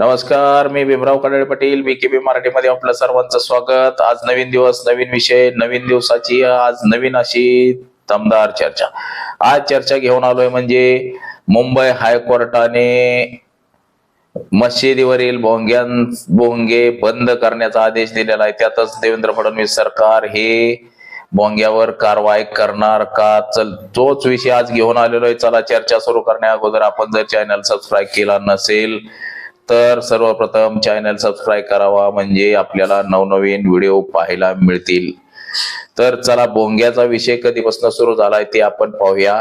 नमस्कार मी भीमराव कडाळे पाटील बी के बी मराठीमध्ये आपलं सर्वांचं स्वागत. आज नवीन दिवस नवीन विषय नवीन दिवसाची आज नवीन अशी दमदार चर्चा. आज चर्चा घेऊन आलोय म्हणजे मुंबई हायकोर्टाने मशिदीवरील भोंग्यां भोंगे बंद करण्याचा आदेश दिलेला आहे. त्यातच देवेंद्र फडणवीस सरकार हे भोंग्यावर कारवाई करणार का? चल तोच विषय आज घेऊन आलेलो आहे. चला चर्चा सुरू करण्या अगोदर आपण जर चॅनल सबस्क्राईब केला नसेल तर सर्वप्रथम चॅनल सबस्क्राईब करावा म्हणजे आपल्याला नवनवीन व्हिडिओ पाहायला मिळतील. तर चला भोंग्याचा विषय कधीपासून सुरू झालाय ते आपण पाहूया.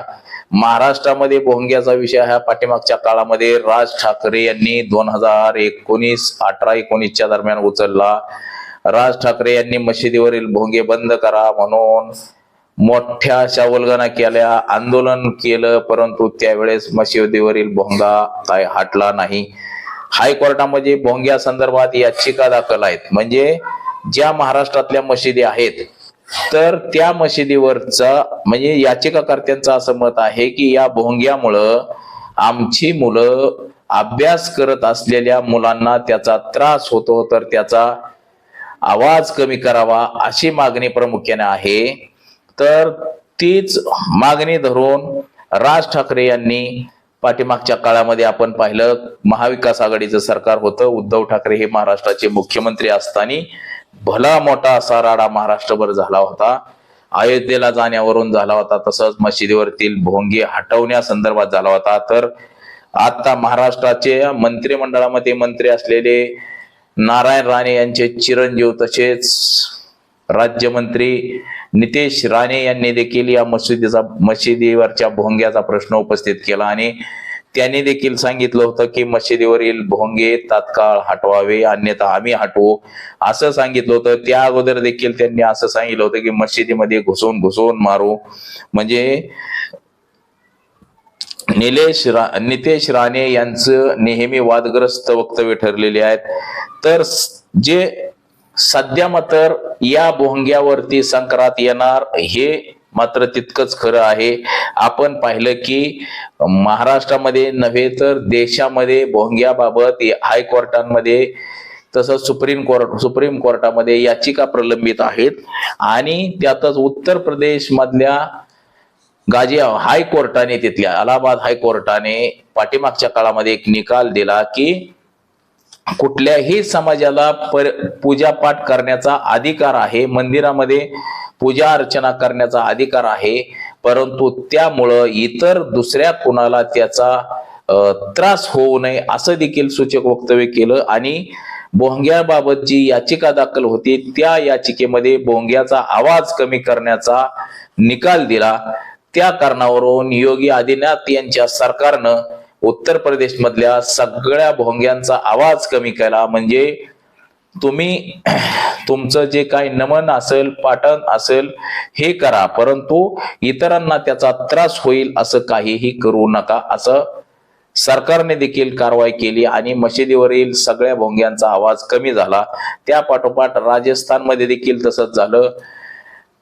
महाराष्ट्रामध्ये भोंग्याचा विषय हा पाठीमागच्या काळामध्ये राज ठाकरे यांनी दोन हजार एकोणीस अठरा एकोणीसच्या दरम्यान उचलला. राज ठाकरे यांनी मशिदीवरील भोंगे बंद करा म्हणून मोठ्या शावलगणा केल्या आंदोलन केलं परंतु त्यावेळेस मशिदीवरील भोंगा काय हटला नाही. हायकोर्टामध्ये भोंग्या संदर्भात याचिका दाखल आहेत. म्हणजे ज्या महाराष्ट्रातल्या मशिदी आहेत तर त्या मशिदीवरचा म्हणजे याचिकाकर्त्यांचं असं मत आहे की या भोंग्यामुळं आमची मुलं अभ्यास करत असलेल्या मुलांना त्याचा त्रास होतो तर त्याचा आवाज कमी करावा अशी मागणी प्रामुख्याने आहे. तर तीच मागणी धरून राज ठाकरे यांनी पाठीमागच्या काळामध्ये आपण पाहिलं महाविकास आघाडीचं सरकार होतं. उद्धव ठाकरे हे महाराष्ट्राचे मुख्यमंत्री असताना भला मोठा असा राडा महाराष्ट्रभर झाला होता. अयोध्येला जाण्यावरून झाला होता तसंच मशिदीवरतील भोंगे हटवण्यासंदर्भात झाला होता. तर आता महाराष्ट्राचे मंत्रिमंडळामध्ये मंत्री असलेले नारायण राणे यांचे चिरंजीव तसेच राज्यमंत्री नितेश राणे यांनी देखील या मशिदीचा मशिदीवरच्या भोंग्याचा प्रश्न उपस्थित केला आणि त्यांनी देखील सांगितलं होतं की मशिदीवरील भोंगे तात्काळ हटवावे अन्यथा आम्ही हटवू. असं सांगितलं होतं. त्या अगोदर देखील त्यांनी असं सांगितलं होतं की मशिदीमध्ये घुसून घुसून मारू. म्हणजे निलेश रा नितेश राणे यांचं नेहमी वादग्रस्त वक्तव्य ठरलेले आहेत. तर जे सध्या मात्र या भोंग्यावरती संक्रांत येणार हे मात्र तितकंच खरं आहे. आपण पाहिलं की महाराष्ट्रामध्ये नव्हे तर देशामध्ये भोंग्याबाबत हायकोर्टांमध्ये तसंच सुप्रीम कोर्ट सुप्रीम कोर्टामध्ये याचिका प्रलंबित आहेत. आणि त्यातच उत्तर प्रदेश मधल्या गाजी हायकोर्टाने तिथल्या अलाहाबाद हायकोर्टाने पाठीमागच्या काळामध्ये एक निकाल दिला की कुठल्याही समाजाला पर पूजापाठ करण्याचा अधिकार आहे मंदिरामध्ये पूजा अर्चना करण्याचा अधिकार आहे परंतु त्यामुळं इतर दुसऱ्या कुणाला त्याचा त्रास होऊ नये असं देखील सूचक वक्तव्य केलं आणि भोंग्याबाबत जी याचिका दाखल होती त्या याचिकेमध्ये भोंग्याचा आवाज कमी करण्याचा निकाल दिला. त्या कारणावरून योगी आदिनाथ यांच्या सरकारनं उत्तर प्रदेश मधल्या सगळ्या भोंग्यांचा आवाज कमी केला म्हणजे तुम्ही तुमचं जे काही नमन असेल पाठन असेल हे करा. परंतु इतरांना त्याचा त्रास होईल असं काहीही करू नका असं सरकारने देखील कारवाई केली आणि मशिदीवरील सगळ्या भोंग्यांचा आवाज कमी झाला. त्या पाठोपाठ राजस्थानमध्ये देखील तसंच झालं.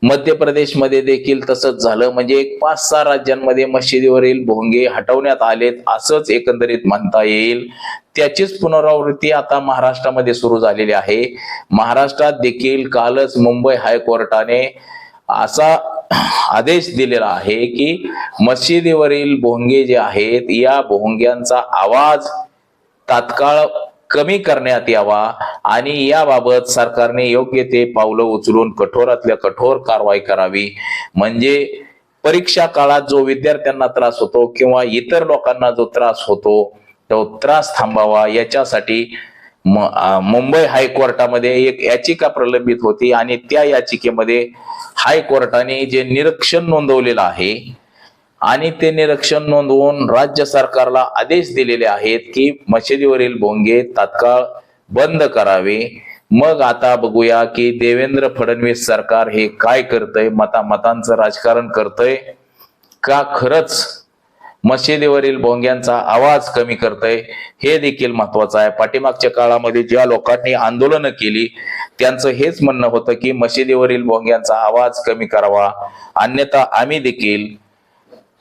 मध्य प्रदेशमध्ये देखील तसंच झालं. म्हणजे एक पाच सहा राज्यांमध्ये मशिदीवरील भोंगे हटवण्यात आलेत असंच एकंदरीत म्हणता येईल. त्याचीच पुनरावृत्ती आता महाराष्ट्रामध्ये सुरू झालेली आहे. महाराष्ट्रात देखील कालच मुंबई हायकोर्टाने असा आदेश दिलेला आहे की मशिदीवरील भोंगे जे आहेत या भोंग्यांचा आवाज तात्काळ कमी करण्यात यावा आणि याबाबत सरकारने योग्य ते पावलं उचलून कठोरातल्या कठोर कारवाई करावी. म्हणजे परीक्षा काळात जो विद्यार्थ्यांना त्रास होतो किंवा इतर लोकांना जो त्रास होतो तो त्रास थांबावा याच्यासाठी मुंबई हायकोर्टामध्ये एक याचिका प्रलंबित होती आणि त्या याचिकेमध्ये हायकोर्टाने जे निरीक्षण नोंदवलेलं आहे आणि ते निरीक्षण नोंदवून राज्य सरकारला आदेश दिलेले आहेत की मशिदीवरील भोंगे तात्काळ बंद करावे. मग आता बघूया की देवेंद्र फडणवीस सरकार हे काय करतंय मतामतांचं राजकारण करतंय का खरंच मशिदीवरील भोंग्यांचा आवाज कमी करतय हे देखील महत्वाचं आहे. पाठीमागच्या काळामध्ये ज्या लोकांनी आंदोलनं केली त्यांचं हेच म्हणणं होतं की मशिदीवरील भोंग्यांचा आवाज कमी करावा. अन्यथा आम्ही देखील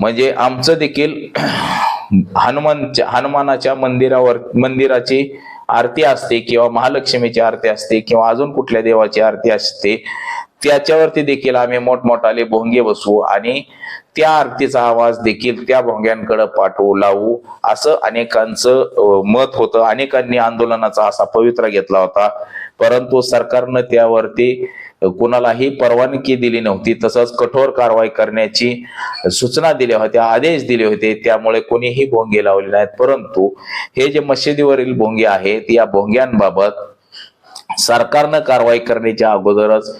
म्हणजे आमचं देखील हनुमान हनुमानाच्या मंदिरावर मंदिराची आरती असते किंवा महालक्ष्मीची आरती असते किंवा अजून कुठल्या देवाची आरती असते त्याच्यावरती देखील आम्ही मोठमोठाले भोंगे बसवू आणि त्या आरतीचा आवाज देखील त्या भोंग्यांकडे पाठवू लावू असं अनेकांचं मत होतं. अनेकांनी आंदोलनाचा असा पवित्रा घेतला होता. परंतु सरकारनं त्यावरती कुणालाही परवानगी दिली नव्हती. तसंच कठोर कारवाई करण्याची सूचना दिल्या होत्या आदेश दिले होते. त्यामुळे कोणीही भोंगे लावले नाहीत. परंतु हे जे मशिदीवरील भोंगे आहेत या भोंग्यांबाबत सरकारनं कारवाई करण्याच्या अगोदरच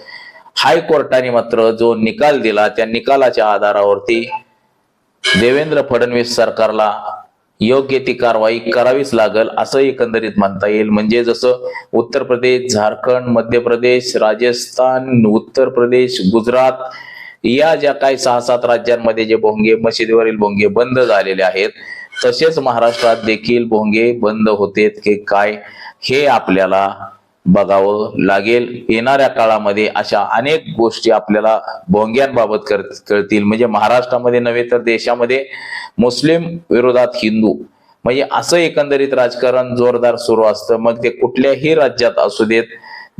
हायकोर्टाने मात्र जो निकाल दिला त्या निकालाच्या आधारावरती देवेंद्र फडणवीस सरकारला योग्य ती कारवाई करावीच लागल असं एकंदरीत म्हणता येईल. म्हणजे जसं उत्तर प्रदेश झारखंड मध्य प्रदेश राजस्थान उत्तर प्रदेश गुजरात या ज्या काही सहा सात राज्यांमध्ये जे भोंगे मशिदीवरील भोंगे बंद झालेले आहेत तसेच महाराष्ट्रात देखील भोंगे बंद होतेत की काय हे आपल्याला बघावं लागेल. येणाऱ्या काळामध्ये अशा अनेक गोष्टी आपल्याला भोंग्यांबाबत कर- कळतील. म्हणजे महाराष्ट्रामध्ये नव्हे तर देशामध्ये मुस्लिम विरोधात हिंदू. म्हणजे असं एकंदरीत राजकारण जोरदार सुरू असतं. मग ते कुठल्याही राज्यात असू देत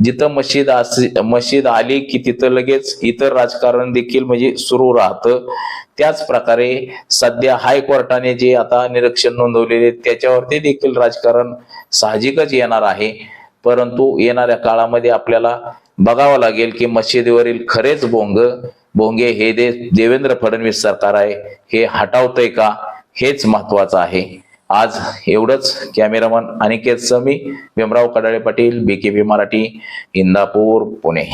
जिथं मशीद अस मशीद आली की तिथं लगेच इतर राजकारण देखील म्हणजे सुरू राहतं. त्याच प्रकारे सध्या हायकोर्टाने जे आता निरीक्षण नोंदवलेले त्याच्यावरती देखील राजकारण साहजिकच येणार आहे. परंतु येणाऱ्या काळामध्ये आपल्याला बघावं लागेल की मशिदीवरील खरेच भोंग भोंगे हे दे देवेंद्र फडणवीस सरकार आहे हे हटावतंय का? हेच महत्वाचं आहे. आज एवढंच. Cameraman Aniket Sami Bhimrao Kadale Patil BKB Marathi Indapur Pune.